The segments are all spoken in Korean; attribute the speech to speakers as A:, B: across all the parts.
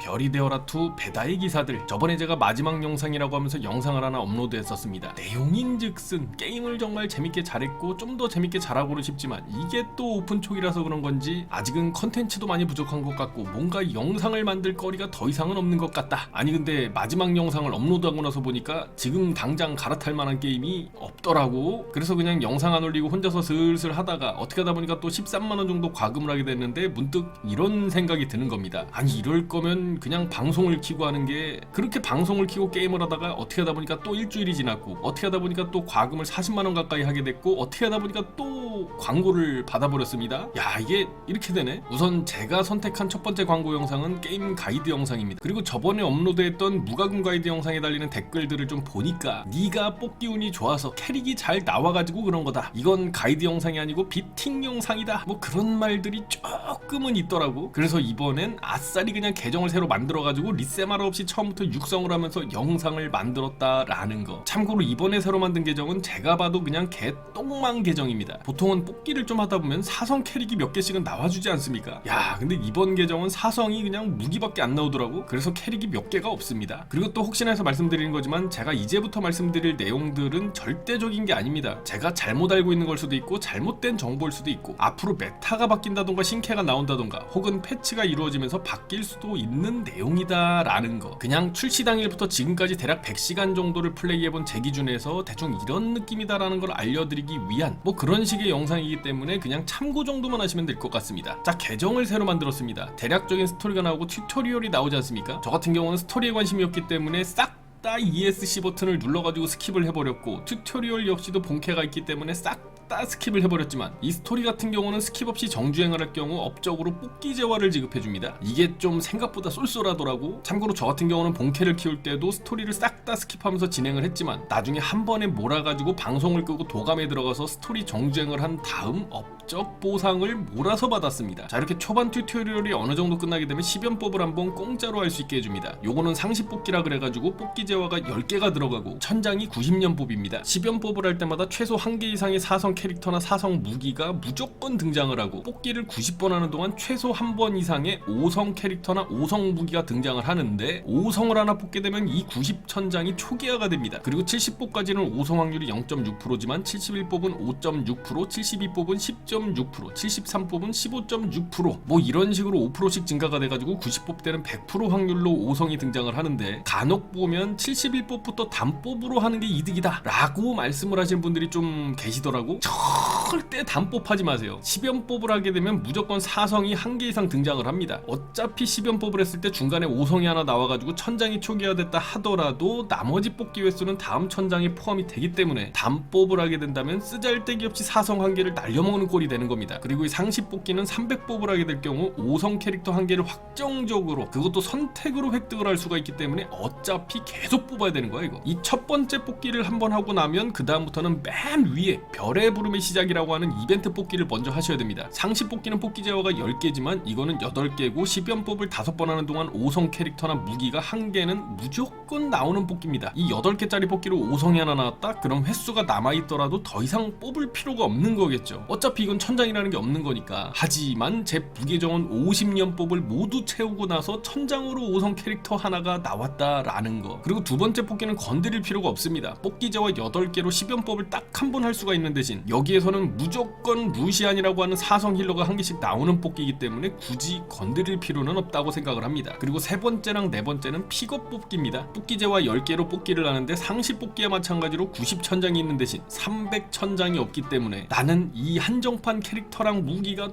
A: 별이 되어라 2 배다의 기사들. 저번에 제가 마지막 영상이라고 하면서 영상을 하나 업로드했었습니다. 내용인즉슨 게임을 정말 재밌게 잘했고 좀 더 재밌게 잘하고는 싶지만 이게 또 오픈 촉이라서 그런 건지 아직은 컨텐츠도 많이 부족한 것 같고 뭔가 영상을 만들 거리가 더 이상은 없는 것 같다. 아니 근데 마지막 영상을 업로드하고 나서 보니까 지금 당장 갈아탈 만한 게임이 없더라고. 그래서 그냥 영상 안 올리고 혼자서 슬슬 하다가 어떻게 하다 보니까 또 13만 원 정도 과금을 하게 됐는데 문득 이런 생각이 드는 겁니다. 아니 이럴 거면 그냥 방송을 키고 하는 게 그렇게 방송을 키고 게임을 하다가 어떻게 하다 보니까 또 일주일이 지났고 어떻게 하다 보니까 또 과금을 40만 원 가까이 하게 됐고 어떻게 하다 보니까 또 광고를 받아버렸습니다. 야 이게 이렇게 되네? 우선 제가 선택한 첫 번째 광고 영상은 게임 가이드 영상입니다. 그리고 저번에 업로드했던 무과금 가이드 영상에 달리는 댓글들을 좀 보니까 네가 뽑기 운이 좋아서 캐릭이 잘 나와가지고 그런 거다. 이건 가이드 영상이 아니고 비팅 영상이다. 뭐 그런 말들이 조금은 있더라고. 그래서 이번엔 아싸리 그냥 계정을 새로 만들어가지고 리세마라 없이 처음부터 육성을 하면서 영상을 만들었다라는 거. 참고로 이번에 새로 만든 계정은 제가 봐도 그냥 개똥망 계정입니다. 보통 은 뽑기를 좀 하다 보면 사성 캐릭이 몇 개씩은 나와주지 않습니까? 야 근데 이번 계정은 사성이 그냥 무기밖에 안 나오더라고. 그래서 캐릭이 몇 개가 없습니다. 그리고 또 혹시나 해서 말씀드리는 거지만 제가 이제부터 말씀드릴 내용들은 절대적인 게 아닙니다. 제가 잘못 알고 있는 걸 수도 있고 잘못된 정보일 수도 있고 앞으로 메타가 바뀐다던가 신캐가 나온다던가 혹은 패치가 이루어지면서 바뀔 수도 있는 내용이다 라는 거. 그냥 출시 당일부터 지금까지 대략 100시간 정도를 플레이해본 제 기준에서 대충 이런 느낌이다 라는 걸 알려드리기 위한 뭐 그런 식의 영 상이기 때문에 그냥 참고 정도만 하시면 될 것 같습니다. 자 계정을 새로 만들었습니다. 대략적인 스토리가 나오고 튜토리얼이 나오지 않습니까? 저 같은 경우는 스토리에 관심이었기 때문에 싹 다 ESC 버튼을 눌러가지고 스킵을 해버렸고 튜토리얼 역시도 본캐가 있기 때문에 싹 다 스킵을 해버렸지만 이 스토리 같은 경우는 스킵 없이 정주행을 할 경우 업적으로 뽑기 재화를 지급해줍니다. 이게 좀 생각보다 쏠쏠하더라고. 참고로 저 같은 경우는 본캐를 키울 때도 스토리를 싹 다 스킵하면서 진행을 했지만 나중에 한 번에 몰아가지고 방송을 끄고 도감에 들어가서 스토리 정주행을 한 다음 업 적 보상을 몰아서 받았습니다. 자 이렇게 초반 튜토리얼이 어느 정도 끝나게 되면 10연법을 한번 공짜로 할 수 있게 해줍니다. 요거는 상시 뽑기라 그래가지고 뽑기 재화가 10개가 들어가고 천장이 90년법입니다. 10연법을 할 때마다 최소 1개 이상의 사성 캐릭터나 사성 무기가 무조건 등장을 하고 뽑기를 90번 하는 동안 최소 한번 이상의 5성 캐릭터나 5성 무기가 등장을 하는데 5성을 하나 뽑게 되면 이 90천장이 초기화가 됩니다. 그리고 70뽑까지는 5성 확률이 0.6%지만 71뽑은 5.6% 72뽑은 10.6% 73뽑은 15.6%뭐 이런 식으로 5%씩 증가가 돼가지고 90뽑 때는 100% 확률로 5성이 등장을 하는데 간혹 보면 71뽑부터 단뽑으로 하는 게 이득이다 라고 말씀을 하시는 분들이 좀 계시더라고 절대 단뽑하지 마세요. 10연법을 하게 되면 무조건 4성이 한 개 이상 등장을 합니다. 어차피 10연법을 했을 때 중간에 5성이 하나 나와가지고 천장이 초기화됐다 하더라도 나머지 뽑기 횟수는 다음 천장에 포함이 되기 때문에 단뽑을 하게 된다면 쓰잘데기 없이 4성 한 개를 날려먹는 꼴이 되는 겁니다. 그리고 이 상시 뽑기는 300뽑을 하게 될 경우 5성 캐릭터 한 개를 확정적으로 그것도 선택으로 획득을 할 수가 있기 때문에 어차피 계속 뽑아야 되는 거야 이거. 이 첫 번째 뽑기를 한번 하고 나면 그 다음부터는 맨 위에 별의 부름의 시작이라 고 하는 이벤트 뽑기를 먼저 하셔야 됩니다. 상시 뽑기는 뽑기 제어가 10개지만 이거는 8개고 10연법을 5번 하는 동안 5성 캐릭터나 무기가 한 개는 무조건 나오는 뽑기입니다. 이 8개짜리 뽑기로 5성이 하나 나왔다? 그럼 횟수가 남아있더라도 더 이상 뽑을 필요가 없는 거겠죠. 어차피 이건 천장이라는 게 없는 거니까. 하지만 제 부계정은 50년법을 모두 채우고 나서 천장으로 5성 캐릭터 하나가 나왔다라는 거. 그리고 두 번째 뽑기는 건드릴 필요가 없습니다. 뽑기제와 8개로 10연법을 딱 한 번 할 수가 있는 대신 여기에서는 무조건 루시안이라고 하는 사성 힐러가 한 개씩 나오는 뽑기이기 때문에 굳이 건드릴 필요는 없다고 생각을 합니다. 그리고 세 번째랑 네 번째는 픽업 뽑기입니다. 뽑기제와 10개로 뽑기를 하는데 상시 뽑기와 마찬가지로 90천장이 있는 대신 300천장이 없기 때문에 나는 이 한정판 캐릭터랑 무기가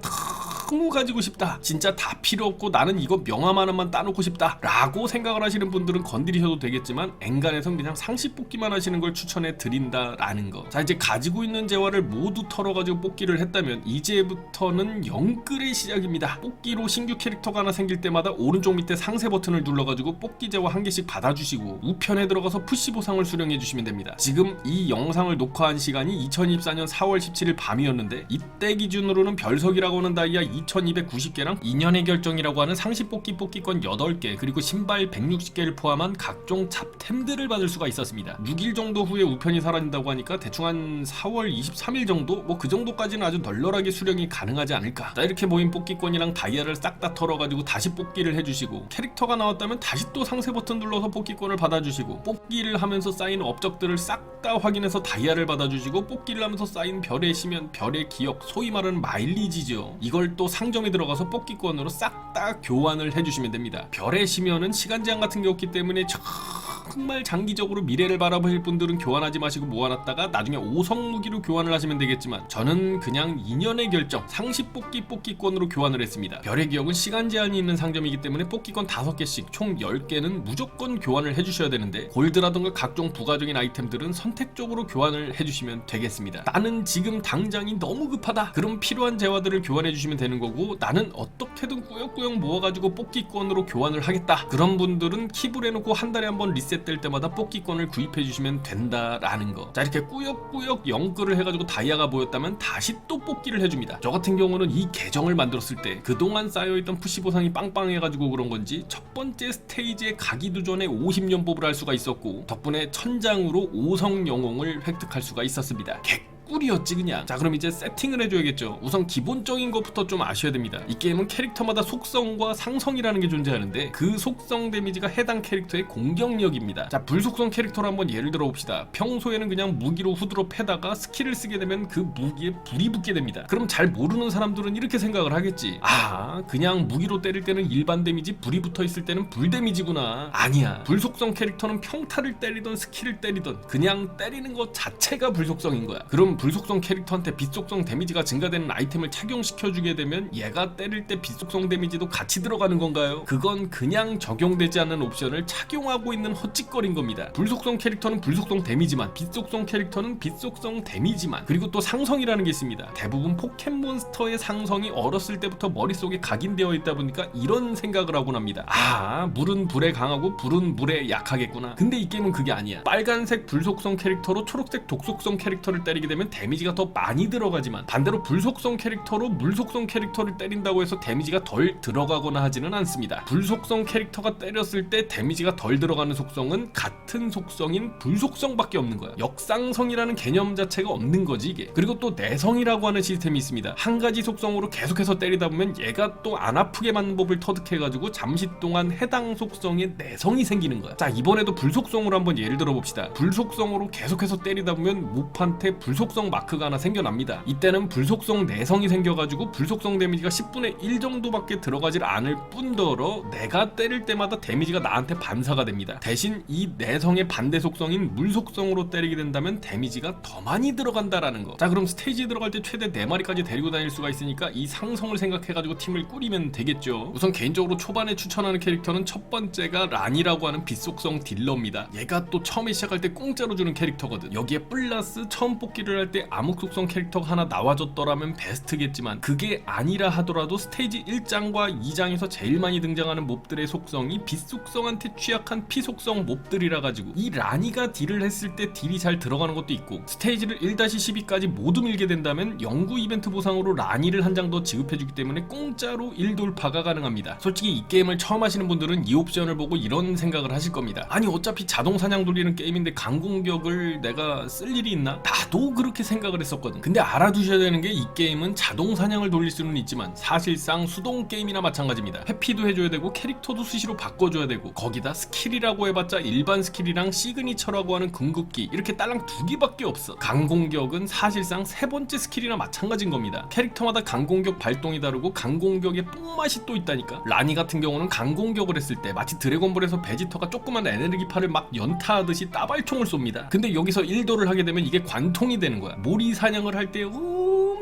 A: 너무 가지고 싶다. 진짜 다 필요 없고 나는 이거 명함 하나만 따놓고 싶다. 라고 생각을 하시는 분들은 건드리셔도 되겠지만 엔간에선 그냥 상시 뽑기만 하시는 걸 추천해 드린다라는 거 자 이제 가지고 있는 재화를 모두 털어가지고 뽑기를 했다면 이제부터는 영끌의 시작입니다. 뽑기로 신규 캐릭터가 하나 생길 때마다 오른쪽 밑에 상세 버튼을 눌러가지고 뽑기 재화 한 개씩 받아주시고 우편에 들어가서 푸시 보상을 수령해 주시면 됩니다. 지금 이 영상을 녹화한 시간이 2024년 4월 17일 밤이었는데 이때 기준으로는 별석이라고 하는 다이아 2290개랑 2년의 결정이라고 하는 상시 뽑기 뽑기권 8개 그리고 신발 160개를 포함한 각종 잡템들을 받을 수가 있었습니다. 6일 정도 후에 우편이 사라진다고 하니까 대충 한 4월 23일 정도 뭐 그 정도까지는 아주 널널하게 수령이 가능하지 않을까. 자 이렇게 모인 뽑기권이랑 다이아를 싹 다 털어가지고 다시 뽑기를 해주시고 캐릭터가 나왔다면 다시 또 상세 버튼 눌러서 뽑기권을 받아주시고 뽑기를 하면서 쌓인 업적들을 싹 다 확인해서 다이아를 받아주시고 뽑기를 하면서 쌓인 별의 시면 별의 기억 소위 말하는 마일리지죠. 이걸 또 상점에 들어가서 뽑기권으로 싹 다 교환을 해주시면 됩니다. 별의 시면은 시간 제한 같은 게 없기 때문에 정말 장기적으로 미래를 바라보실 분들은 교환하지 마시고 모아놨다가 나중에 5성 무기로 교환을 하시면 되겠지만 저는 그냥 2년의 결정 상시 뽑기 뽑기권으로 교환을 했습니다. 별의 기억은 시간 제한이 있는 상점이기 때문에 뽑기권 5개씩 총 10개는 무조건 교환을 해주셔야 되는데 골드라던가 각종 부가적인 아이템들은 선택적으로 교환을 해주시면 되겠습니다. 나는 지금 당장이 너무 급하다. 그럼 필요한 재화들을 교환해 주시면 되는 거고 나는 어떻게든 꾸역꾸역 모아가지고 뽑기권으로 교환을 하겠다. 그런 분들은 킵을 해놓고 한 달에 한 번 리셋될 때마다 뽑기권을 구입해 주시면 된다라는 거. 자 이렇게 꾸역꾸역 영끌을 해가지고 다이아가 모였다면 다시 또 뽑기를 해줍니다. 저 같은 경우는 이 계정을 만들었을 때 그동안 쌓여있던 푸시 보상이 빵빵해가지고 그런 건지 첫 번째 스테이지에 가기도 전에 50년 뽑을 할 수가 있었고 덕분에 천장으로 5성 영웅을 획득할 수가 있었습니다. 꿀이었지 그냥. 자 그럼 이제 세팅을 해줘야겠죠. 우선 기본적인 것부터 좀 아셔야 됩니다. 이 게임은 캐릭터마다 속성과 상성이라는 게 존재하는데 그 속성 데미지가 해당 캐릭터의 공격력입니다. 자 불속성 캐릭터로 한번 예를 들어 봅시다. 평소에는 그냥 무기로 후드로 패다가 스킬을 쓰게 되면 그 무기에 불이 붙게 됩니다. 그럼 잘 모르는 사람들은 이렇게 생각을 하겠지. 아 그냥 무기로 때릴 때는 일반 데미지 불이 붙어 있을 때는 불 데미지구나. 아니야. 불속성 캐릭터는 평타를 때리던 스킬을 때리던 그냥 때리는 것 자체가 불속성인 거야. 그럼 불속성 캐릭터한테 빛속성 데미지가 증가되는 아이템을 착용시켜주게 되면 얘가 때릴 때 빛속성 데미지도 같이 들어가는 건가요? 그건 그냥 적용되지 않는 옵션을 착용하고 있는 헛짓거린 겁니다. 불속성 캐릭터는 불속성 데미지만, 빛속성 캐릭터는 빛속성 데미지만, 그리고 또 상성이라는 게 있습니다. 대부분 포켓몬스터의 상성이 어렸을 때부터 머릿속에 각인되어 있다 보니까 이런 생각을 하곤 합니다. 아, 물은 불에 강하고 불은 물에 약하겠구나. 근데 이 게임은 그게 아니야. 빨간색 불속성 캐릭터로 초록색 독속성 캐릭터를 때리게 되면 데미지가 더 많이 들어가지만 반대로 불속성 캐릭터로 물속성 캐릭터를 때린다고 해서 데미지가 덜 들어가거나 하지는 않습니다. 불속성 캐릭터가 때렸을 때 데미지가 덜 들어가는 속성은 같은 속성인 불속성밖에 없는 거야. 역상성이라는 개념 자체가 없는 거지 이게. 그리고 또 내성이라고 하는 시스템이 있습니다. 한 가지 속성으로 계속해서 때리다 보면 얘가 또 안 아프게 맞는 법을 터득해가지고 잠시 동안 해당 속성에 내성이 생기는 거야. 자 이번에도 불속성으로 한번 예를 들어 봅시다. 불속성으로 계속해서 때리다 보면 무판테 불속성 마크가 하나 생겨납니다. 이때는 불속성 내성이 생겨가지고 불속성 데미지가 10분의 1 정도밖에 들어가질 않을 뿐더러 내가 때릴 때마다 데미지가 나한테 반사가 됩니다. 대신 이 내성의 반대 속성인 물 속성으로 때리게 된다면 데미지가 더 많이 들어간다라는 거. 자 그럼 스테이지에 들어갈 때 최대 4마리까지 데리고 다닐 수가 있으니까 이 상성을 생각해가지고 팀을 꾸리면 되겠죠. 우선 개인적으로 초반에 추천하는 캐릭터는 첫 번째가 란이라고 하는 빛속성 딜러입니다. 얘가 또 처음에 시작할 때 공짜로 주는 캐릭터거든. 여기에 플러스 처음 뽑기를 할때 암흑 속성 캐릭터가 하나 나와줬더라면 베스트겠지만 그게 아니라 하더라도 스테이지 1장과 2장에서 제일 많이 등장하는 몹들의 속성이 빛 속성한테 취약한 피 속성 몹들이라 가지고 이 라니가 딜을 했을 때 딜이 잘 들어가는 것도 있고 스테이지를 1-12까지 모두 밀게 된다면 영구 이벤트 보상으로 라니를 한 장 더 지급해주기 때문에 공짜로 1돌파가 가능합니다. 솔직히 이 게임을 처음 하시는 분들은 이 옵션을 보고 이런 생각을 하실 겁니다. 아니 어차피 자동 사냥 돌리는 게임인데 강공격을 내가 쓸 일이 있나? 나도 그 렇게 생각을 했었거든. 근데 알아두셔야 되는 게 이 게임은 자동 사냥을 돌릴 수는 있지만 사실상 수동 게임이나 마찬가지입니다. 회피도 해줘야 되고 캐릭터도 수시로 바꿔줘야 되고 거기다 스킬이라고 해봤자 일반 스킬이랑 시그니처라고 하는 궁극기 이렇게 딸랑 두 개밖에 없어. 강공격은 사실상 세 번째 스킬이나 마찬가지인 겁니다. 캐릭터마다 강공격 발동이 다르고 강공격의 뽕맛이 또 있다니까. 라니 같은 경우는 강공격을 했을 때 마치 드래곤볼에서 베지터가 조그만 에너지파를 막 연타하듯이 따발총을 쏩니다. 근데 여기서 1도를 하게 되면 이게 관통이 되는 거야. 모리 사냥을 할 때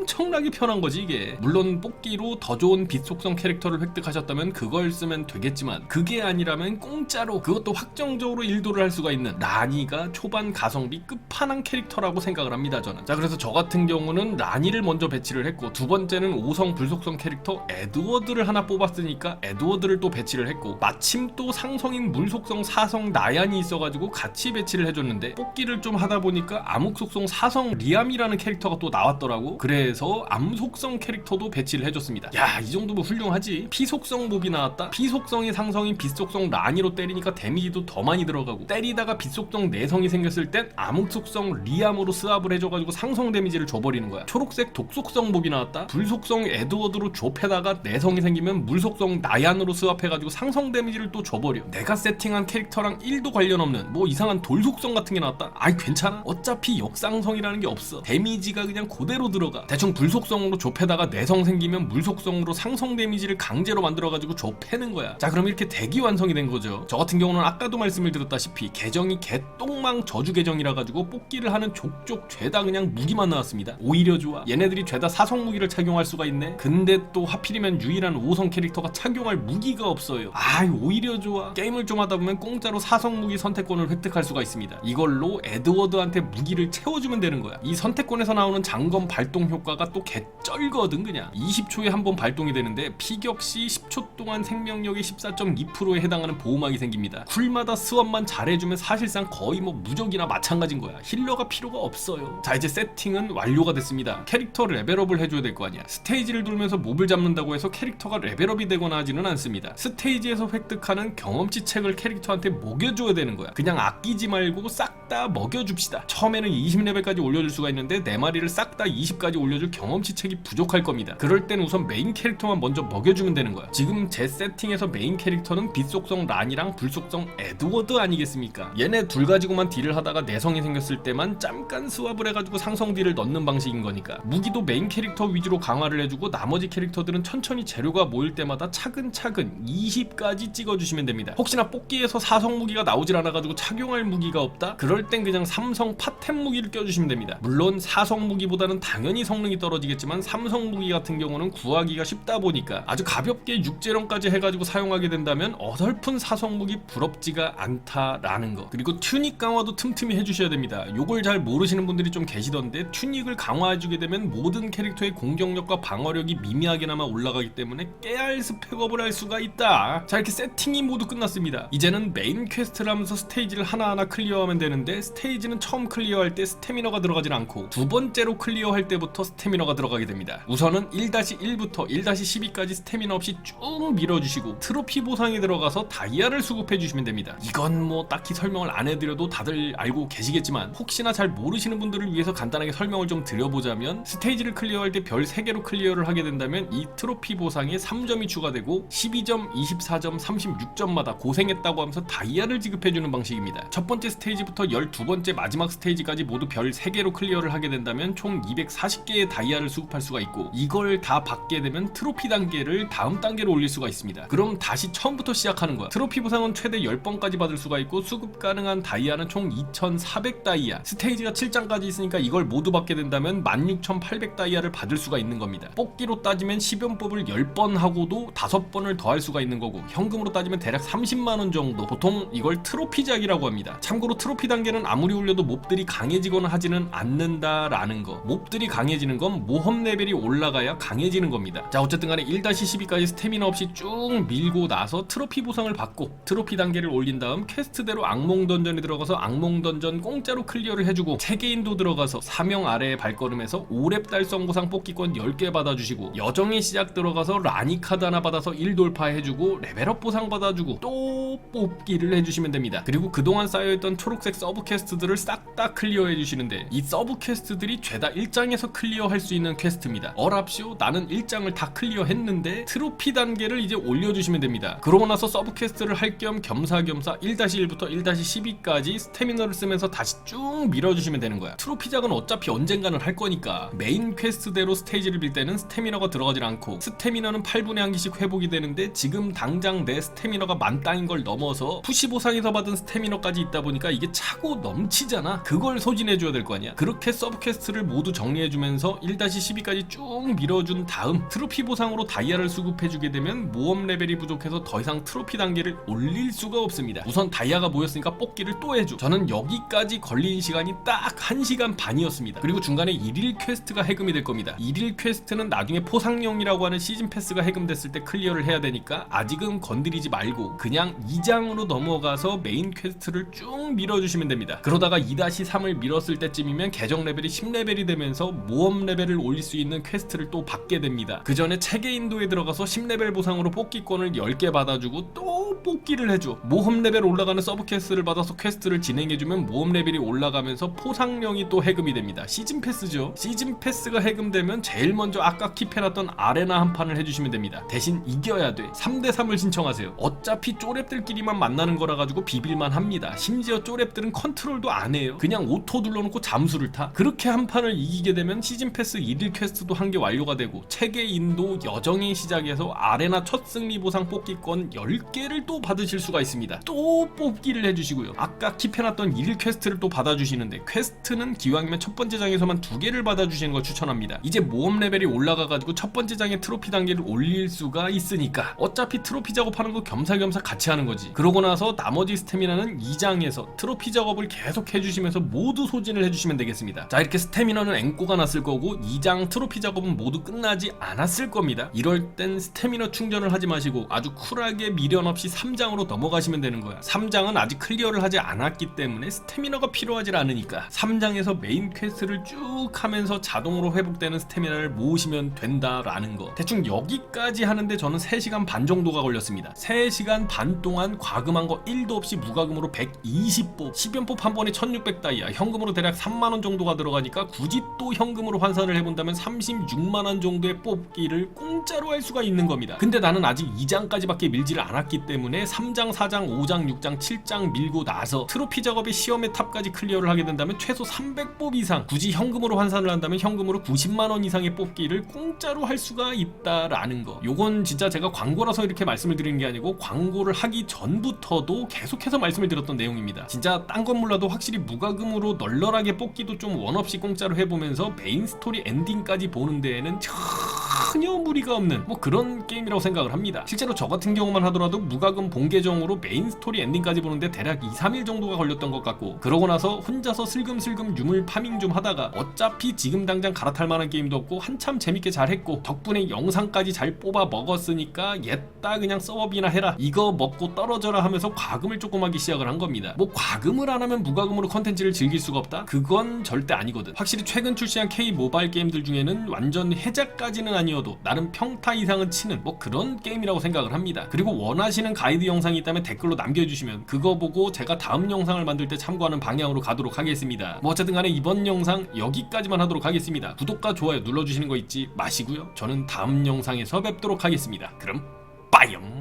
A: 엄청나게 편한 거지 이게. 물론 뽑기로 더 좋은 빛 속성 캐릭터를 획득하셨다면 그걸 쓰면 되겠지만 그게 아니라면 공짜로 그것도 확정적으로 1도를 할 수가 있는 라니가 초반 가성비 끝판왕 캐릭터라고 생각을 합니다 저는. 자 그래서 저 같은 경우는 라니를 먼저 배치를 했고 두 번째는 5성 불속성 캐릭터 에드워드를 하나 뽑았으니까 에드워드를 또 배치를 했고 마침 또 상성인 물속성 4성 나얀이 있어가지고 같이 배치를 해줬는데 뽑기를 좀 하다 보니까 암흑 속성 4성 리암이라는 캐릭터가 또 나왔더라고. 그래서 해서 암속성 캐릭터도 배치를 해줬습니다. 야, 이 정도면 훌륭하지. 피속성 몹이 나왔다. 피속성이 상성인 빛속성 라니로 때리니까 데미지도 더 많이 들어가고 때리다가 빛속성 내성이 생겼을 땐 암흑속성 리암으로 스왑을 해줘가지고 상성 데미지를 줘버리는 거야. 초록색 독속성 몹이 나왔다. 불속성 에드워드로 좁혀다가 내성이 생기면 물속성 나얀으로 스왑해가지고 상성 데미지를 또 줘버려. 내가 세팅한 캐릭터랑 1도 관련 없는 뭐 이상한 돌속성 같은 게 나왔다. 아이 괜찮아. 어차피 역상성이라는 게 없어. 데미지가 그냥 그대로 들어가. 대충 불속성으로 좁혀다가 내성 생기면 물속성으로 상성 데미지를 강제로 만들어가지고 좁혀는 거야. 자 그럼 이렇게 대기 완성이 된 거죠. 저 같은 경우는 아까도 말씀을 드렸다시피 계정이 개똥망 저주 계정이라 가지고 뽑기를 하는 족족 죄다 그냥 무기만 나왔습니다. 오히려 좋아. 얘네들이 죄다 사성 무기를 착용할 수가 있네. 근데 또 하필이면 유일한 5성 캐릭터가 착용할 무기가 없어요. 아 오히려 좋아. 게임을 좀 하다 보면 공짜로 사성 무기 선택권을 획득할 수가 있습니다. 이걸로 에드워드한테 무기를 채워주면 되는 거야. 이 선택권에서 나오는 장검 발동 효과 가 또 개쩔거든 그냥. 20초에 한 번 발동이 되는데 피격 시 10초 동안 생명력의 14.2%에 해당하는 보호막이 생깁니다. 쿨마다 스원만 잘해주면 사실상 거의 뭐 무적이나 마찬가지인 거야. 힐러가 필요가 없어요. 자 이제 세팅은 완료가 됐습니다. 캐릭터 레벨업을 해줘야 될 거 아니야. 스테이지를 돌면서 몹을 잡는다고 해서 캐릭터가 레벨업이 되거나 하지는 않습니다. 스테이지에서 획득하는 경험치 책을 캐릭터한테 먹여줘야 되는 거야. 그냥 아끼지 말고 싹 다 먹여줍시다. 처음에는 20레벨까지 올려줄 수가 있는데 네 마리를 싹 다 20까지 올려줄 경험치 책이 부족할 겁니다. 그럴 땐 우선 메인 캐릭터만 먼저 먹여주면 되는 거야. 지금 제 세팅에서 메인 캐릭터는 빛속성 란이랑 불속성 에드워드 아니겠습니까? 얘네 둘 가지고만 딜을 하다가 내성이 생겼을 때만 잠깐 스왑을 해가지고 상성 딜을 넣는 방식인 거니까 무기도 메인 캐릭터 위주로 강화를 해주고 나머지 캐릭터들은 천천히 재료가 모일 때마다 차근차근 20까지 찍어주시면 됩니다. 혹시나 뽑기에서 사성 무기가 나오질 않아가지고 착용할 무기가 없다? 그럴 땐 그냥 삼성 파템 무기를 껴주시면 됩니다. 물론 사성 무기보다는 당연히 성능이 떨어지겠지만 삼성 무기 같은 경우는 구하기가 쉽다 보니까 아주 가볍게 육재령까지 해가지고 사용하게 된다면 어설픈 사성 무기 부럽지가 않다라는 거. 그리고 튜닉 강화도 틈틈이 해주셔야 됩니다. 요걸 잘 모르시는 분들이 좀 계시던데 튜닉을 강화해주게 되면 모든 캐릭터의 공격력과 방어력이 미미하게나마 올라가기 때문에 깨알 스펙업을 할 수가 있다. 자 이렇게 세팅이 모두 끝났습니다. 이제는 메인 퀘스트를 하면서 스테이지를 하나하나 클리어하면 되는데 스테이지는 처음 클리어할 때 스태미너가 들어가진 않고 두 번째로 클리어할 때부터 스태미너가 들어가게 됩니다. 우선은 1-1부터 1-12까지 스태미너 없이 쭉 밀어주시고 트로피 보상이 들어가서 다이아를 수급해 주시면 됩니다. 이건 뭐 딱히 설명을 안 해드려도 다들 알고 계시겠지만 혹시나 잘 모르시는 분들을 위해서 간단하게 설명을 좀 드려보자면 스테이지를 클리어할 때 별 3개로 클리어를 하게 된다면 이 트로피 보상에 3점이 추가되고 12점, 24점, 36점마다 고생했다고 하면서 다이아를 지급해주는 방식입니다. 첫 번째 스테이지부터 12번째 마지막 스테이지까지 모두 별 3개로 클리어를 하게 된다면 총 240개의 다이아를 수급할 수가 있고 이걸 다 받게 되면 트로피 단계를 다음 단계로 올릴 수가 있습니다. 그럼 다시 처음부터 시작하는 거야. 트로피 보상은 최대 10번까지 받을 수가 있고 수급 가능한 다이아는 총 2,400 다이아. 스테이지가 7장까지 있으니까 이걸 모두 받게 된다면 16,800 다이아를 받을 수가 있는 겁니다. 뽑기로 따지면 10연법을 10번 하고도 5번을 더할 수가 있는 거고 현금으로 따지면 대략 30만 원 정도. 보통 이걸 트로피작이라고 합니다. 참고로 트로피 단계는 아무리 올려도 몹들이 강해지거나 하지는 않는다라는 거. 몹들이 강해지는 건 모험 레벨이 올라가야 강해지는 겁니다. 자 어쨌든 간에 1-12까지 스태미나 없이 쭉 밀고 나서 트로피 보상을 받고 트로피 단계를 올린 다음 퀘스트대로 악몽 던전에 들어가서 악몽 던전 공짜로 클리어를 해주고 체계인도 들어가서 사명 아래에 발걸음해서 5렙 달성 보상 뽑기권 10개 받아주시고 여정의 시작 들어가서 라니 카드 하나 받아서 1돌파 해주고 레벨업 보상 받아주고 또 뽑기를 해주시면 됩니다. 그리고 그동안 쌓여있던 초록색 서브 퀘스트들을 싹 다 클리어 해 주시는데 이 서브 퀘스트들이 죄다 1장에서 클리어 할 수 있는 퀘스트입니다. 어랍쇼 나는 1장을 다 클리어 했는데 트로피 단계를 이제 올려주시면 됩니다. 그러고 나서 서브 퀘스트를 할 겸 겸사겸사 1-1부터 1-12까지 스태미너를 쓰면서 다시 쭉 밀어주시면 되는 거야. 트로피작은 어차피 언젠가는 할 거니까 메인 퀘스트대로 스테이지를 빌 때는 스태미너가 들어가질 않고 스태미너는 8분에 한 개씩 회복이 되는데 지금 당장 내 스태미너가 만땅인 걸 넘어서 푸시 보상에서 받은 스태미너까지 있다 보니까 이게 차고 넘치잖아. 그걸 소진해줘야 될 거 아니야. 그렇게 서브 퀘스트를 모두 정리해주면서 1-12까지 쭉 밀어준 다음 트로피 보상으로 다이아를 수급해주게 되면 모험 레벨이 부족해서 더 이상 트로피 단계를 올릴 수가 없습니다. 우선 다이아가 모였으니까 뽑기를 또 해줘. 저는 여기까지 걸린 시간이 딱 1시간 반이었습니다. 그리고 중간에 1일 퀘스트가 해금이 될 겁니다. 1일 퀘스트는 나중에 포상용이라고 하는 시즌 패스가 해금됐을 때 클리어를 해야 되니까 아직은 건드리지 말고 그냥 2장으로 넘어가서 메인 퀘스트를 쭉 밀어주시면 됩니다. 그러다가 2-3을 밀었을 때쯤이면 계정 레벨이 10레벨이 되면서 모험 레벨을 올릴 수 있는 퀘스트를 또 받게 됩니다. 그 전에 체계 인도에 들어가서 10레벨 보상으로 뽑기권을 10개 받아주고 또 뽑기를 해줘. 모험 레벨 올라가는 서브 퀘스트를 받아서 퀘스트를 진행해주면 모험 레벨이 올라가면서 포상령이 또 해금이 됩니다. 시즌 패스죠. 시즌 패스가 해금되면 제일 먼저 아까 킵해놨던 아레나 한 판을 해주시면 됩니다. 대신 이겨야 돼. 3대3을 신청하세요. 어차피 쪼랩들끼리만 만나는 거라 가지고 비빌만 합니다. 심지어 쪼랩들은 컨트롤도 안 해요. 그냥 오토 눌러놓고 잠수를 타. 그렇게 한 판을 이기게 되면 시즌 패스 1일 퀘스트도 한 개 완료가 되고 체계 인도 여정의 시작에서 아레나 첫 승리 보상 뽑기권 10개를 또 받으실 수가 있습니다. 또 뽑기를 해주시고요. 아까 킵해놨던 1일 퀘스트를 또 받아주시는데 퀘스트는 기왕이면 첫 번째 장에서만 두 개를 받아주시는 걸 추천합니다. 이제 모험 레벨이 올라가가지고 첫 번째 장의 트로피 단계를 올릴 수가 있으니까 어차피 트로피 작업하는 거 겸사겸사 같이 하는 거지. 그러고 나서 나머지 스태미나는 2장에서 트로피 작업을 계속 해주시면서 모두 소진을 해주시면 되겠습니다. 자 이렇게 스태미나는 앵꼬가 났을 거고 2장 트로피 작업은 모두 끝나지 않았을 겁니다. 이럴 땐 스태미나 충전을 하지 마시고 아주 쿨하게 미련 없이 3장으로 넘어가시면 되는 거야. 3장은 아직 클리어를 하지 않았기 때문에 스태미나가 필요하지 않으니까 3장에서 메인 퀘스트를 쭉 하면서 자동으로 회복되는 스태미나를 모으시면 된다라는 거. 대충 여기까지 하는데 저는 3시간 반 정도가 걸렸습니다. 3시간 반 동안 과금한 거 1도 없이 무과금으로 120뽑, 10연뽑 한 번에 1600다이아, 현금으로 대략 3만원 정도가 들어가니까 굳이 또 현금으로 환산 을 해본다면 36만원 정도의 뽑기를 공짜로 할 수가 있는 겁니다. 근데 나는 아직 2장까지밖에 밀지를 않았기 때문에 3장, 4장, 5장, 6장, 7장 밀고 나서 트로피 작업의 시험의 탑까지 클리어를 하게 된다면 최소 300뽑 이상 굳이 현금으로 환산을 한다면 현금으로 90만원 이상의 뽑기를 공짜로 할 수가 있다라는 거 요건 진짜 제가 광고라서 이렇게 말씀을 드리는 게 아니고 광고를 하기 전부터도 계속해서 말씀을 드렸던 내용입니다 진짜 딴 건 몰라도 확실히 무과금으로 널널하게 뽑기도 좀 원없이 공짜로 해보면서 메인 스토리 엔딩까지 보는 데에는 전혀 무리가 없는 뭐 그런 게임이라고 생각을 합니다. 실제로 저 같은 경우만 하더라도 무과금 본 계정으로 메인 스토리 엔딩까지 보는데 대략 2, 3일 정도가 걸렸던 것 같고 그러고 나서 혼자서 슬금슬금 유물 파밍 좀 하다가 어차피 지금 당장 갈아탈 만한 게임도 없고 한참 재밌게 잘 했고 덕분에 영상까지 잘 뽑아 먹었으니까 옛다 그냥 서버비나 해라 이거 먹고 떨어져라 하면서 과금을 조금 하기 시작을 한 겁니다. 뭐 과금을 안 하면 무과금으로 컨텐츠를 즐길 수가 없다? 그건 절대 아니거든. 확실히 최근 출시한 K 모바일 게임들 중에는 완전 해자까지는 아니어도 나름 평타 이상은 치는 뭐 그런 게임이라고 생각을 합니다. 그리고 원하시는 가이드 영상이 있다면 댓글로 남겨주시면 그거 보고 제가 다음 영상을 만들 때 참고하는 방향으로 가도록 하겠습니다. 뭐 어쨌든 간에 이번 영상 여기까지만 하도록 하겠습니다. 구독과 좋아요 눌러주시는 거 잊지 마시고요. 저는 다음 영상에서 뵙도록 하겠습니다. 그럼 빠이염